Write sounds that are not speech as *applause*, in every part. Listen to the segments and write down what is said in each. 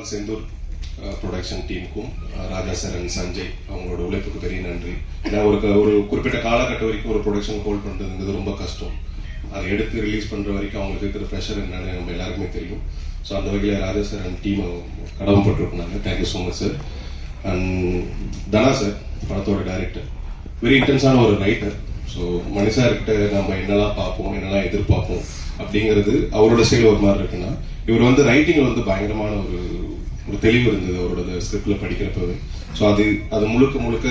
All Senthur production டீமுக்கும் ராஜா sir and Sanjay அவங்களோட உழைப்புக்கு பெரிய நன்றி. ஏன்னா ஒரு ஒரு குறிப்பிட்ட காலகட்டம் வரைக்கும் ஒரு ப்ரொடக்ஷன் ஹோல்ட் பண்ணுறதுங்கிறது ரொம்ப கஷ்டம். அதை எடுத்து ரிலீஸ் பண்ணுற வரைக்கும் அவங்களுக்கு இருக்கிற ப்ரெஷர் என்னன்னு நம்ம எல்லாருக்குமே தெரியும். ஸோ அந்த வகையில் Raja sir and team கடமைப்பட்டிருக்கிறாங்க thank you so much sir and Dhana sir படத்தோட டைரக்டர் வெரி இன்டென்ஸான ஒரு ரைட்டர் ஸோ மனுஷார்கிட்ட நம்ம என்னெல்லாம் பார்ப்போம் என்னெல்லாம் எதிர்பார்ப்போம் அப்படிங்கிறது அவரோட செயல் ஒரு மாதிரி இருக்குன்னா இவர் வந்து ரைட்டிங் வந்து பயங்கரமான ஒரு ஒரு தெளிவு இருந்தது அவரோட ஸ்கிரிப்ட்ல படிக்கிறப்பவே. ஸோ அது அது முழுக்க முழுக்க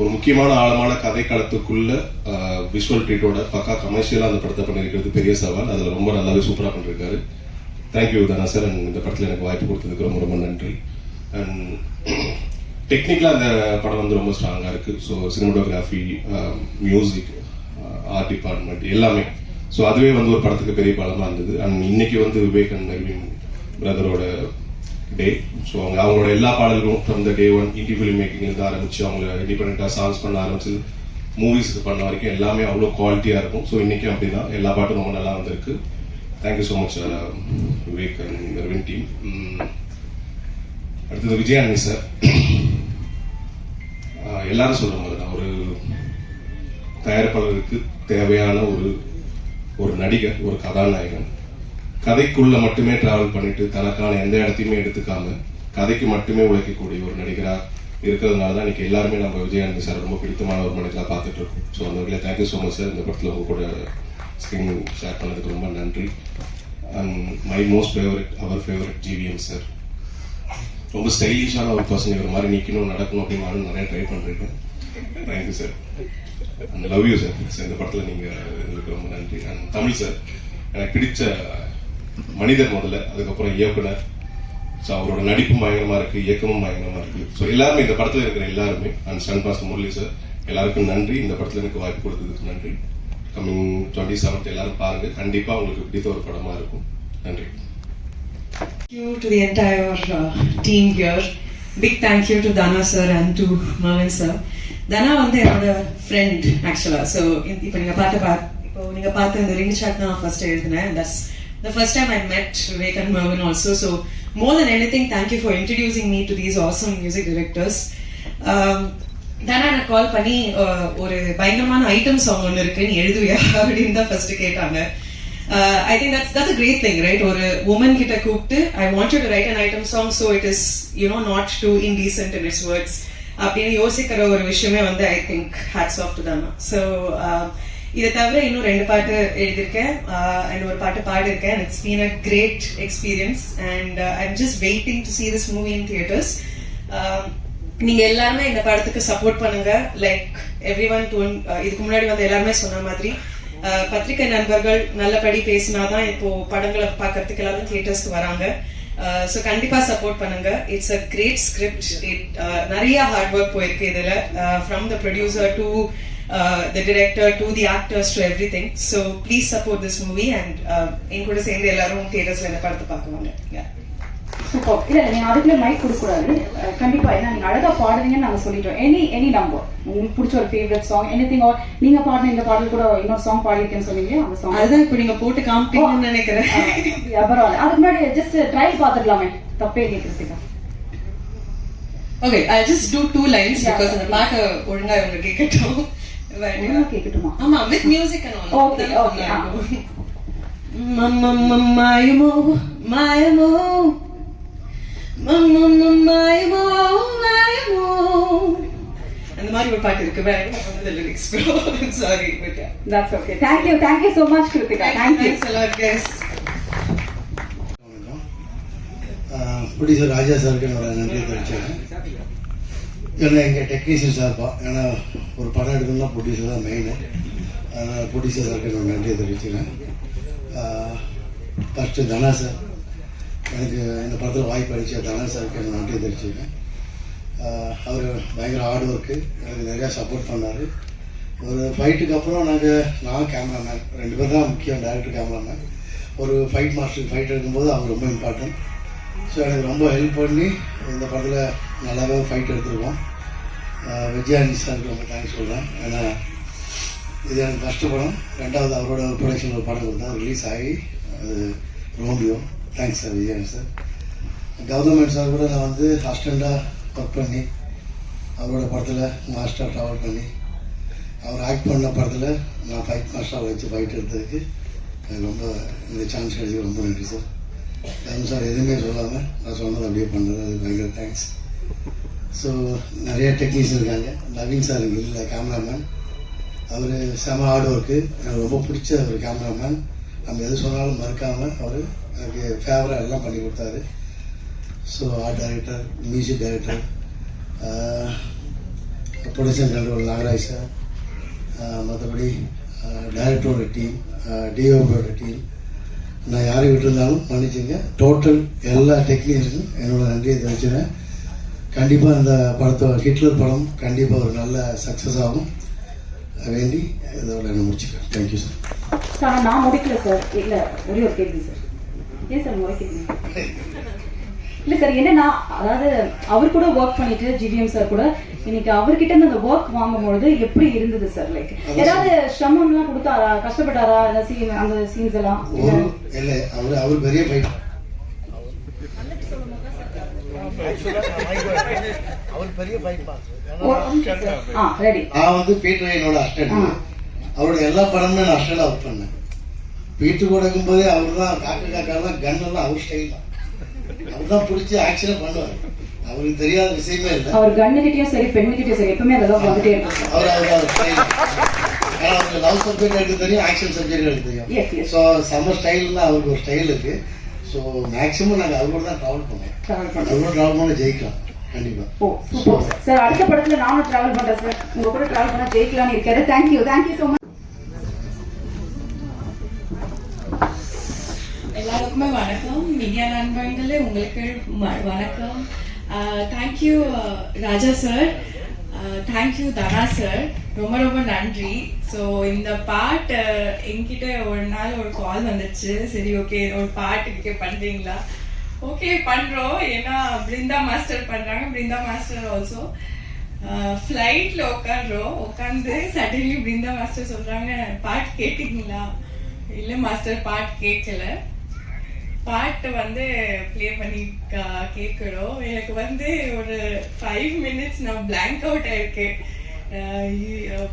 ஒரு முக்கியமான ஆழமான கதை களத்துக்குள்ள விஷுவல் ட்ரீட்டோட பக்கா கமர்ஷியலாக அந்த படத்தை பண்ணியிருக்கிறது பெரிய சவால். அதில் ரொம்ப நல்லாவே சூப்பராக பண்ணிருக்காரு. தேங்க்யூ தானா சார் அண்ட் இந்த படத்தில் எனக்கு வாய்ப்பு கொடுத்ததுக்கு ரொம்ப ரொம்ப நன்றி. அண்ட் டெக்னிக்கலாக *clears throat* அந்த படம் வந்து ரொம்ப ஸ்ட்ராங்காக இருக்கு. So cinematography music art department எல்லாமே. ஸோ அதுவே வந்து ஒரு படத்துக்கு பெரிய பலமாக இருந்தது. அண்ட் இன்னைக்கு வந்து விவேக் அண்ட் பிரதரோட டே ஸோ அவங்க அவங்களோட எல்லா பாடல்களும் from the day one indie film making இருந்து ஆரம்பிச்சு அவங்க இண்டிபெண்ட்டாக சாங்ஸ் பண்ண ஆரம்பிச்சு மூவிஸ் பண்ண வரைக்கும் எல்லாமே அவ்வளோ குவாலிட்டியாக இருக்கும். ஸோ இன்னைக்கும் அப்படிதான். எல்லா பாட்டும் ரொம்ப நல்லா வந்திருக்கு. Thank you so much Vivek and Mervin team அடுத்தது விஜயானி சார் *clears throat* எல்லாரும் சொல்கிறாங்க மாதிரி தான் ஒரு தயாரிப்பாளருக்கு தேவையான ஒரு ஒரு நடிகர் ஒரு கதாநாயகன். கதைக்குள்ள மட்டுமே டிராவல் பண்ணிட்டு தனக்கான எந்த இடத்தையுமே எடுத்துக்காம கதைக்கு மட்டுமே உழைக்கக்கூடிய ஒரு நடிகரா இருக்கிறதுனால தான் இன்னைக்கு எல்லாருமே நம்ம விஜயானந்தி சார் ரொம்ப பிடித்தமான ஒரு மனிதராக பார்த்துட்டு இருக்கோம். ஸோ அந்த வகையில் தேங்க்யூ ஸோ மச் சார் இந்த படத்தில் உங்க கூட ஸ்க்ரீன் ஷேர் பண்ணதுக்கு ரொம்ப நன்றி. And my most favourite our favourite GVM sir ரொம்ப ஸ்டைலிஷான ஒரு பர்சன் இவர் மாதிரி நிற்கணும் நடக்கணும் அப்படின்னு நிறைய ட்ரை பண்ணிருக்கேன் thank you sir and love you sir இந்த படத்தில் நீங்கள் எங்களுக்கு ரொம்ப நன்றி. அண்ட் தமிழ் சார் எனக்கு பிடிச்ச மனிதர் முதல்ல அதுக்கப்புறம் இயக்குனர். ஸோ அவரோட நடிப்பும் பயங்கரமா இருக்கு இயக்கமும் பயங்கரமா இருக்கு. ஸோ எல்லாருமே இந்த படத்தில் இருக்கிற எல்லாருமே and Sun pass Murali sir எல்லாருக்கும் நன்றி. இந்த படத்தில் எனக்கு வாய்ப்பு கொடுத்ததுக்கு நன்றி. கம்மிங் டுவெண்ட்டி செவன்த் எல்லாரும் பாருங்க. கண்டிப்பா உங்களுக்கு பிடித்த ஒரு படமா இருக்கும். நன்றி. Thank you to the entire uh, team here. Big thank you to Dana sir and to Marvin sir. வந்து என்னோட ஃப்ரெண்ட் ஆக்சுவலா ஸோ இப்போ நீங்க பார்த்த பா இப்போ நீங்க பார்த்த இந்த ரிங் ஷாட் தான் ஃபர்ஸ்ட் எழுதினேன். That's the first time I met Vivek Mervin also. So more than anything, thank you for introducing me to these awesome music directors. Um, தானா எனக்கு கால் பண்ணி uh, ஒரு பயங்கரமான ஐட்டம் சாங் ஒன்று இருக்கு நீ எழுதுவியா அப்படின்னு தான் ஃபர்ஸ்ட் கேட்டாங்க I think that's that's a great thing right ஒரு உமன் கிட்ட கூப்பிட்டு I want to write an item song so it is you know not to in indecent in its words அப்படின்னு யோசிக்கிற ஒரு விஷயமே வந்து I think hats off to தானா so இதை தவிர இன்னும் ரெண்டு பாட்டு எழுதியிருக்கேன். அண்ட் ஒரு பாட்டு பாடியிருக்கேன். It's been a great experience and I am just waiting to see this movie in theatres நீங்க எல்லாருமே இந்த படத்துக்கு சப்போர்ட் பண்ணுங்க. லைக் எவ்ரி ஒன் இதுக்கு முன்னாடி வந்து எல்லாருமே சொன்ன மாதிரி பத்திரிகை நண்பர்கள் நல்லபடி பேசினாதான் இப்போ படங்களை பார்க்கறதுக்கு எல்லாரும் தியேட்டர்ஸ்க்கு வராங்க. ஸோ கண்டிப்பா சப்போர்ட் பண்ணுங்க. It's a great script it நிறைய ஹார்ட் ஒர்க் போயிருக்கு இதுல. From the producer to the director to the actors to everything so please support this movie and என் கூட சேர்ந்து எல்லாரும் தியேட்டர்ஸ்ல இந்த படத்தை பார்க்குவாங்க Yeah. சூப்பர் இல்ல நீங்க அதுக்குள்ள மைக் கொடுக்க கூடாது கண்டிப்பா ஏன்னா நீங்க அழகா பாடுறீங்கன்னு நாங்க சொல்லிட்டோம். எனி எனி நம்பர் உங்களுக்கு பிடிச்ச ஒரு ஃபேவரட் சாங் எனி திங் நீங்க பாடின இந்த பாடல் கூட இன்னொரு சாங் பாடிருக்கேன்னு சொன்னீங்க அந்த சாங் அதுதான் இப்போ நீங்க போட்டு காமிப்பீங்கன்னு நினைக்கிறேன். *laughs* பரவாயில்ல. அதுக்கு முன்னாடி ஜஸ்ட் ட்ரையல் பாத்துக்கலாமே தப்பே கேட்கறதுக்கு Okay, I'll just do two lines Yeah. because அந்த பாட்டு ஒழுங்கா இவங்க கேட்கட்டும். ஒழுங்கா கேட்கட்டுமா ஆமா with music and all. Okay, அதான் okay, நல்லா ah. இருக்கும். மம்மம்ம மாயமோ மாயமோ மம்மம்ம மாயமோ மாயமோ அந்த மாதிரி ஒரு பாட்டு இருக்கு வேற என்ன lyrics sorry but that's okay thank you thank you so much Kiruthika thank you thanks a lot guys. Producer Raja சாருக்கு என்னோட நன்றியை தெரிவிச்சேன் ஏன்னா எங்கள் டெக்னீஷியன் சார்பா ஏன்னா ஒரு படம் எடுக்கணும்னா ப்ரொடியூசர் தான் மெயின் அதனால் ப்ரொடியூசர் சாருக்கு நான் நன்றியை தெரிவிச்சுக்கிறேன். ஃபஸ்ட்டு தனா சார் எனக்கு இந்த படத்தில் வாய்ப்பு அளித்த தனா சாருக்கு என்னோட நன்றியை தெரிவிச்சுக்கிறேன். அவர் பயங்கர ஹார்ட் ஒர்க்கு எனக்கு நிறையா சப்போர்ட் பண்ணார். ஒரு ஃபைட்டுக்கு அப்புறம் நாங்கள் நான் கேமராமேன் ரெண்டு பேர் தான் முக்கியம் டேரக்டர் கேமராமேன் ஒரு ஃபைட் மாஸ்டர் ஃபைட் எடுக்கும்போது அவங்க ரொம்ப இம்பார்ட்டன்ட் ஸோ எனக்கு ரொம்ப ஹெல்ப் பண்ணி இந்த படத்தில் நல்லாவே ஃபைட் எடுத்திருக்கோம். விஜயானி சாருக்கு ரொம்ப தேங்க்ஸ் சொல்கிறேன் ஏன்னா இது எனக்கு ஃபஸ்ட்டு படம். ரெண்டாவது அவரோட ப்ரொடக்ஷன் ஒரு படம் கொடுத்தா ரிலீஸ் ஆகி அது Romeo. Thanks sir Vijayani sir government sir கூட நான் வந்து அசிஸ்டண்ட்டாக ஒர்க் பண்ணி அவரோட படத்தில் மாஸ்டர் ட்ராவல் பண்ணி அவர் ஆக்ட் பண்ண படத்தில் நான் ஃபைட் மாஸ்டராக வச்சு ஃபைட் எடுத்ததுக்கு எனக்கு ரொம்ப இந்த சான்ஸ் கிடைச்சி ரொம்ப நன்றி சார் கவர்மெண்ட் சார் எதுவுமே சொல்லாமல் நான் சொன்னது அப்படியே பண்ணுறது அது பயங்கர தேங்க்ஸ் ஸோ நிறைய டெக்னீஷியன் இருக்காங்க. நவீன் சார் இங்கே இல்லை கேமராமேன் அவர் செம ஹார்ட் ஒர்க்கு எனக்கு ரொம்ப பிடிச்ச ஒரு கேமராமேன் நம்ம எது சொன்னாலும் மறுக்காமல் அவர் எனக்கு ஃபேவராக எல்லாம் பண்ணி கொடுத்தாரு. So art director music director producer director Nagaraj sir மற்றபடி டைரக்டரோட டீம் டிஓபியோட டீம் நான் யாரை விட்டுருந்தாலும் மன்னிச்சுங்க. டோட்டல் எல்லா டெக்னீஷியனும் என்னோட நன்றியை தெரிவிச்சுறேன் கண்டிப்பாக இந்த படத்தை ஹிட்லர் படம் கண்டிப்பாக ஒரு நல்ல சக்ஸஸ் ஆகும். வேண்டி இதோட நான் முடிச்சுக்கிறேன். தேங்க்யூ சார் சார் நான் முடிக்கல சார் இல்ல ஒரே ஒரு கேள்வி சார் ஏன் சார் முறைக்கிறீங்க? இல்ல சார் என்னன்னா அதாவது அவர் கூட ஒர்க் பண்ணிட்டு ஜிவிஎம் சார் கூட இன்னைக்கு அவர்கிட்ட அந்த ஒர்க் வாங்கும்பொழுது எப்படி இருந்தது சார் லைக் ஏதாவது சிரமம் எல்லாம் கொடுத்தாரா? கஷ்டப்பட்டாரா? அந்த சீன் அந்த சீன்ஸ் எல்லாம்? இல்லை அவர் அவர் பெரிய ஃபைட் அவர் பெரிய ஃபைட் ஆ ரெடி நான் வந்து பீட்டர் என்னோட அவரோட எல்லா படமுமே நான் அஸ்டண்டாக ஒர்க் பண்ணேன். பீட்டர் கூட இருக்கும்போதே அவர் தான் காக்க காக்கா தான் கன் எல்லாம் அவர் ஸ்டைல் தான். அவர் தான் பிடிச்சி ஆக்ஷனே பண்ணுவார். அவருக்கு தெரியாத விஷயமே இல்லை. அவர் கண்ணுகிட்டயும் சரி பெண்ணுகிட்டயும் சரி எப்பவுமே அதெல்லாம் வந்துட்டே இருக்கும். சார் அவர் அவர் அவர் ஸ்டைல் ஏன்னா அவருக்கு லவ் சப்ஜெக்ட் எடுக்க தெரியும் ஆக்ஷன் சப்ஜெக்ட் எடுக்க தெரியும். ஸோ செம்ம ஸ்டைல்லாம் அவருக்கு ஒரு ஸ்டைல் ஸோ மேக்ஸிமம் நாங்கள் அவர் கூட தான் ட்ராவல் பண்ணுவோம் Travel அவர் பண்றோம் கூட ட்ராவல் பண்ண ஜெயிக்கலாம். கண்டிப்பாக ஓ சூப்பர் சார் சார் அடுத்த படத்துல நானும் டிராவல் பண்றேன் சார் உங்க கூட டிராவல் பண்ண ஜெயிக்கலாம்னு இருக்காரு தேங்க்யூ தேங்க்யூ ஸோ மச் எல்லாருக்குமே வணக்கம். மீடியா நண்பர்களே உங்களுக்கு வணக்கம். Thank you Raja sir thank you Dhana sir ரொம்ப ரொம்ப நன்றி. ஸோ இந்த பாட்டு என்கிட்ட ஒரு நாள் ஒரு கால் வந்துச்சு. சரி ஓகே ஒரு பாட்டுக்கு பண்றீங்களா? ஓகே பண்றோம். ஏன்னா பிருந்தா மாஸ்டர் பண்றாங்க. பிருந்தா மாஸ்டர் ஆல்சோ ஃப்ளைட்ல உட்காடுறோம் உட்காந்து சடன்லி பிருந்தா மாஸ்டர் சொல்றாங்க பாட்டு கேட்டீங்களா? இல்லை மாஸ்டர் பாட்டு கேட்கல. பாட்டு வந்து ப்ளே பண்ணி கா- எனக்கு வந்து ஒரு ஃபைவ் மினிட்ஸ் நான் பிளாங்க் அவுட் ஆயிருக்கேன்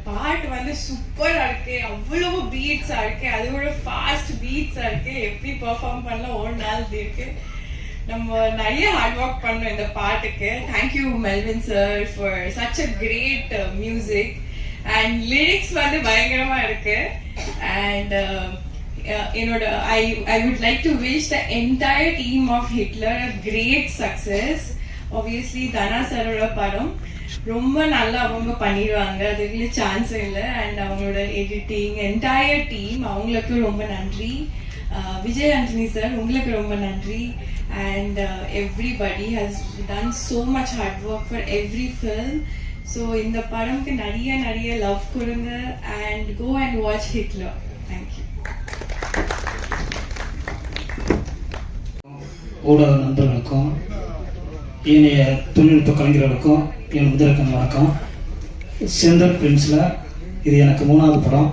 பாட்டு வந்து சூப்பராக இருக்கு. அவ்வளவு பீட்ஸாக இருக்கு. அதோட ஃபாஸ்ட் பீட்ஸாக இருக்கு. எப்படி பெர்ஃபார்ம் பண்ணலாம்? ஒரு நாள் இருக்கு. நம்ம நிறைய ஹார்ட் ஒர்க் பண்ணோம் இந்த பாட்டுக்கு. Thank you Melvin sir for such a great music and lyrics வந்து பயங்கரமாக இருக்கு. அண்ட் Uh, என்னோட I I would like to wish the entire team of Hitler a great success obviously Dhana சரோட படம் ரொம்ப நல்லா அவங்க பண்ணிடுவாங்க. அதுக்கு சான்ஸ் இல்லை. அண்ட் அவங்களோட எடிட்டிங் என்டையர் டீம் அவங்களுக்கு ரொம்ப நன்றி. Uh, விஜய் ஆண்டனி சார் உங்களுக்கு ரொம்ப நன்றி. And everybody has done so much hard work for every film so இந்த படம்க்கு நிறைய நிறைய லவ் கொடுங்க. And go and watch Hitler thank you ஊடக நண்பர்களுக்கும் ஏனைய தொழில்நுட்ப கலைஞர்களுக்கும் என் முதற்கண் வணக்கம். செந்தர் பிரின்ஸில் இது எனக்கு மூணாவது படம்.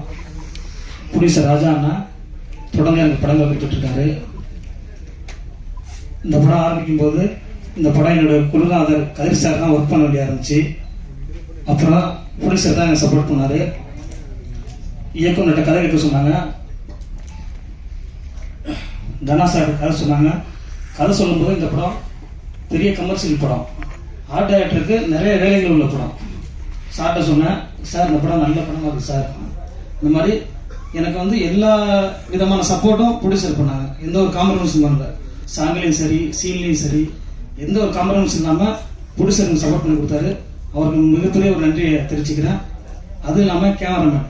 புடிச ராஜா அண்ணா தொடர்ந்து எனக்கு படங்கள் கொடுத்துட்ருக்காரு. இந்த படம் ஆரம்பிக்கும் போது இந்த படம் என்னோட குருநாதர் கதிர் சார் தான் ஒர்க் பண்ண வேண்டியா இருந்துச்சு அப்புறம் ப்ரொடியூசர் தான் எனக்கு சப்போர்ட் பண்ணார். இயக்குநர்கிட்ட கதை கேட்க சொன்னாங்க. தனா சார் கதை சொன்னாங்க. கதை சொல்லும்போது இந்த படம் பெரிய கமர்ஷியல் படம். ஆர்ட் டைரக்டருக்கு நிறைய வேலைகள் உள்ள படம். சார்கிட்ட சொன்னேன் சார் இந்த படம் நல்ல படமாக இருக்குது சார். இந்த மாதிரி எனக்கு வந்து எல்லா விதமான சப்போர்ட்டும் ப்ரொடியூசர் பண்ணாங்க. எந்த ஒரு காம்ப்ரமைஸும் பண்ணல. சாங்லேயும் சரி சீன்லையும் சரி எந்த ஒரு காம்ப்ரமைஸ் இல்லாமல் ப்ரொடியூசருக்கு சப்போர்ட் பண்ணி கொடுத்தாரு. அவருக்கு மிகப்பெரிய ஒரு நன்றியை தெரிவிச்சுக்கிறேன். அதுவும் இல்லாமல் கேமராமேன்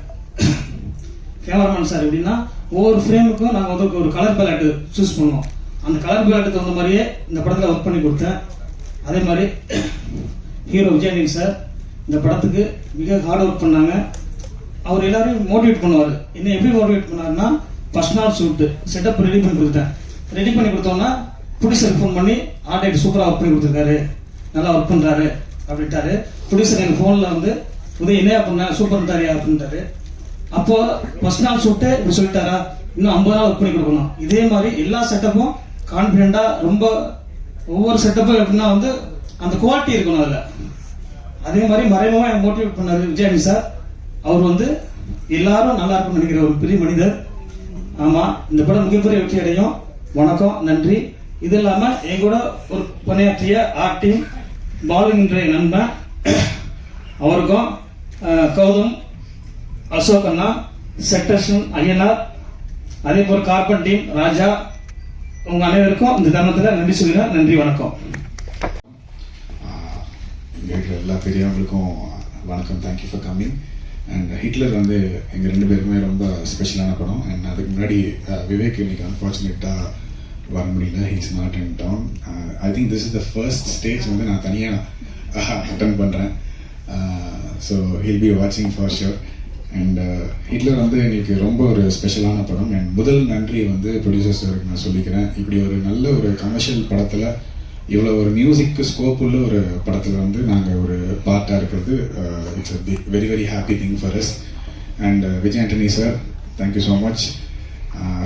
கேமராமேன் சார் எப்படின்னா ஒவ்வொரு ஃப்ரேமுக்கும் நாங்கள் வந்து ஒரு கலர் பேலட்டு சூஸ் பண்ணுவோம். அந்த கலர் பேலட் தகுந்த மாதிரியே இந்த படத்தில் ஒர்க் பண்ணி கொடுத்தேன். அதே மாதிரி ஹீரோ விஜயனின் சார் இந்த படத்துக்கு மிக ஹார்ட் ஒர்க் பண்ணாங்க. அவர் எல்லாரையும் மோட்டிவேட் பண்ணுவார். என்ன எப்படி மோட்டிவேட் பண்ணாருன்னா ஃபர்ஸ்ட் நாள் ஷூட்டு செட்டப் ரெடி பண்ணி கொடுத்தேன். ரெடி பண்ணி கொடுத்தோன்னா ப்ரொடியூசர் ஃபோன் பண்ணி ஆர்டேட் சூப்பராக ஒர்க் பண்ணி கொடுத்துருக்காரு. நல்லா ஒர்க் பண்ணுறாரு அப்படின்ட்டாரு. ப்ரொடியூசர் எங்கள் ஃபோனில் வந்து உதய என்ன பண்ண? சூப்பர் தாரியா அப்படின்ட்டாரு. அப்போ ஃபர்ஸ்ட் நாள் ஷூட்டு இப்படி சொல்லிட்டாரா? இன்னும் ஐம்பது நாள் ஒர்க் பண்ணி கொடுக்கணும். இதே மாதிரி எல்லா செட்டப்பும் கான்ஃபிடென்ட்டா ரொம்ப ஒவ்வொரு செட்டப்பும் எப்படின்னா வந்து அந்த குவாலிட்டி இருக்கணும் அதில். அதே மாதிரி மறைமுகமாக எனக்கு மோட்டிவேட் பண்ணார் விஜயானி சார் அவர் வந்து எல்லாரும் நல்லா இருக்கும்னு நினைக்கிற ஒரு பெரிய மனிதர். ஆமாம் இந்த படம் மிகப்பெரிய வெற்றி அடையும். வணக்கம் நன்றி. இது இல்லாமல் என் கூட ஒரு பணியாற்றிய ஆர்டிங் பாலுங்கிற நண்பன் அவருக்கும் கௌதம் அசோக் அண்ணா செக்டர்ஷன் ஐயனார் அதே போல் கார்பன் டீம் ராஜா உங்க அனைவருக்கும் இந்த தருணத்துல நன்றி சொல்லுங்க நன்றி வணக்கம். இங்கே எல்லா பெரியவங்களுக்கும் வணக்கம். Thank you for coming and Hitler வந்து எங்கள் ரெண்டு பேருக்குமே ரொம்ப ஸ்பெஷலான படம். அண்ட் அதுக்கு முன்னாடி விவேக் இன்னைக்கு அன்ஃபார்ச்சுனேட்டாக வர முடியல. He's not in town I think this is the first stage வந்து நான் தனியாக அட்டன் பண்ணுறேன் ஸோ ஹில் பி வாட்சிங் for sure and Hitler uh, வந்து எங்களுக்கு ரொம்ப ஒரு ஸ்பெஷலான படம். அண்ட் முதல் நன்றி வந்து ப்ரொடியூசர் சாருக்கு நான் சொல்லிக்கிறேன். இப்படி ஒரு நல்ல ஒரு கமர்ஷியல் படத்தில் இவ்வளோ ஒரு மியூசிக்கு ஸ்கோப் உள்ள ஒரு படத்தில் வந்து நாங்கள் ஒரு பார்ட்டாக இருக்கிறது it's a very very happy thing for us and Vijay Antony sir thank you so much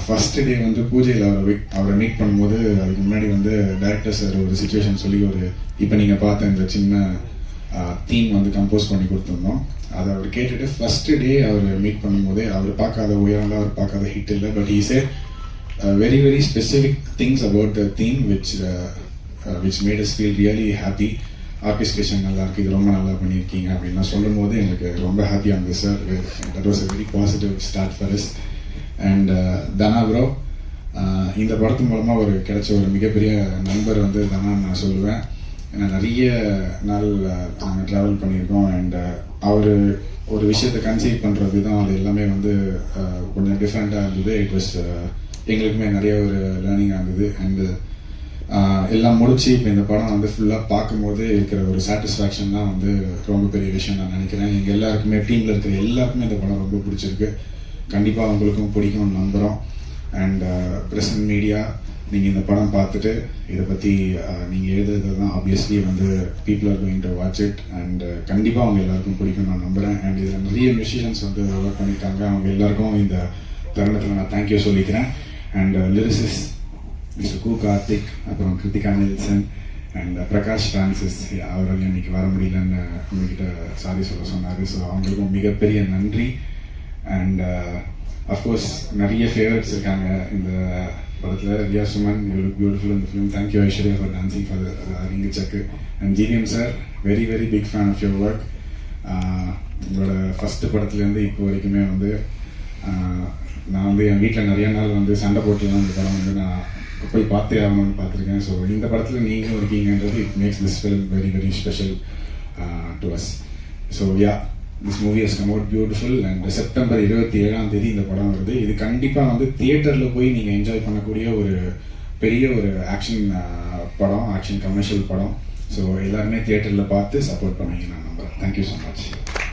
first day வந்து பூஜையில் அவரை அவரை மீட் பண்ணும்போது அதுக்கு முன்னாடி வந்து டேரக்டர் சார் ஒரு சுச்சுவேஷன் சொல்லி ஒரு இப்போ நீங்கள் பார்த்த இந்த சின்ன தீம் வந்து கம்போஸ் பண்ணி கொடுத்துருந்தோம். அதை அவர் கேட்டுட்டு ஃபஸ்ட்டு டே அவர் மீட் பண்ணும்போதே அவர் பார்க்காத உயரம் அவர் பார்க்காத ஹிட் இல்லை. But is a very very specific things about the theme which which made us feel really happy orchestration நல்லா இருக்கு இது ரொம்ப நல்லா பண்ணியிருக்கீங்க அப்படின்னு சொல்லும் போது எனக்கு ரொம்ப ஹாப்பியாக இருந்தது sir that was a very positive start for us and Dhana bro uh, இந்த படத்து மூலமாக ஒரு கிடைச்ச ஒரு மிகப்பெரிய நண்பர் வந்து தனான்னு நான் சொல்லுவேன். ஏன்னா நிறைய நாள் நாங்கள் ட்ராவல் பண்ணியிருக்கோம் அண்ட் அவர் ஒரு விஷயத்தை கன்சீவ் பண்ணுற விதம் அது எல்லாமே வந்து கொஞ்சம் டிஃப்ரெண்ட்டாக இருந்தது. இட் வாஸ் எங்களுக்குமே நிறைய ஒரு லேர்னிங்காக இருந்தது அண்டு எல்லாம் முடிச்சு இப்போ இந்த படம் வந்து ஃபுல்லாக பார்க்கும்போது இருக்கிற ஒரு சாட்டிஸ்ஃபேக்ஷன் தான் வந்து ரொம்ப பெரிய விஷயம் நான் நினைக்கிறேன். எங்கள் எல்லாருக்குமே டீமில் இருக்கிற எல்லாருக்குமே இந்த படம் ரொம்ப பிடிச்சிருக்கு. கண்டிப்பாக உங்களுக்கும் பிடிக்கும்னு நம்புகிறோம் அண்ட் பிரசன்ட் மீடியா நீங்கள் இந்த படம் பார்த்துட்டு இதை பற்றி uh, நீங்கள் எழுதுறது தான் ஆப்வியஸ்லி வந்து people are going to watch it and கண்டிப்பாக அவங்க எல்லாருக்கும் பிடிக்கும் நான் நம்புகிறேன் அண்ட் இதில் நிறைய மியூசிஷியன்ஸ் வந்து ஒர்க் பண்ணியிருக்காங்க அவங்க எல்லாருக்கும் இந்த தருணத்தில் நான் தேங்க்யூ சொல்லிக்கிறேன். அண்ட் லிரிசிஸ் மிஸ்டர் கு கார்த்திக் அப்புறம் Kiruthika Nelson and Prakash Francis அவரால் இன்னைக்கு வர முடியலன்னு உங்ககிட்ட சாரி சொல்ல சொன்னார். ஸோ அவங்களுக்கும் மிகப்பெரிய நன்றி. அண்ட் அஃப்கோர்ஸ் uh, நிறைய ஃபேவரட்ஸ் இருக்காங்க இந்த படத்தில். Riya Suman you look beautiful இந்த film thank you Aishwarya for dancing for Rinku Sakku and GVM sir very very big fan of your work உங்களோட ஃபஸ்ட்டு படத்துலேருந்து இப்போ வரைக்குமே வந்து uh, நான் வந்து என் வீட்டில் நிறைய நாள் வந்து சண்டை போட்டுலாம் இந்த படம் வந்து நான் போய் பார்த்தே ஆகணும்னு பார்த்துருக்கேன். ஸோ இந்த படத்தில் நீங்களும் இருக்கீங்கன்றது it makes this film very very special to us so yeah this movie is come beautiful and September இருபத்தி ஏழாம் தேதி இந்த படம் வருது. இது கண்டிப்பாக வந்து தியேட்டரில் போய் நீங்கள் என்ஜாய் பண்ணக்கூடிய ஒரு பெரிய ஒரு ஆக்ஷன் படம் ஆக்ஷன் கமர்ஷியல் படம். ஸோ எல்லாருமே தியேட்டரில் பார்த்து சப்போர்ட் பண்ணுவீங்க நான் நம்புகிறேன் தேங்க்யூ ஸோ மச்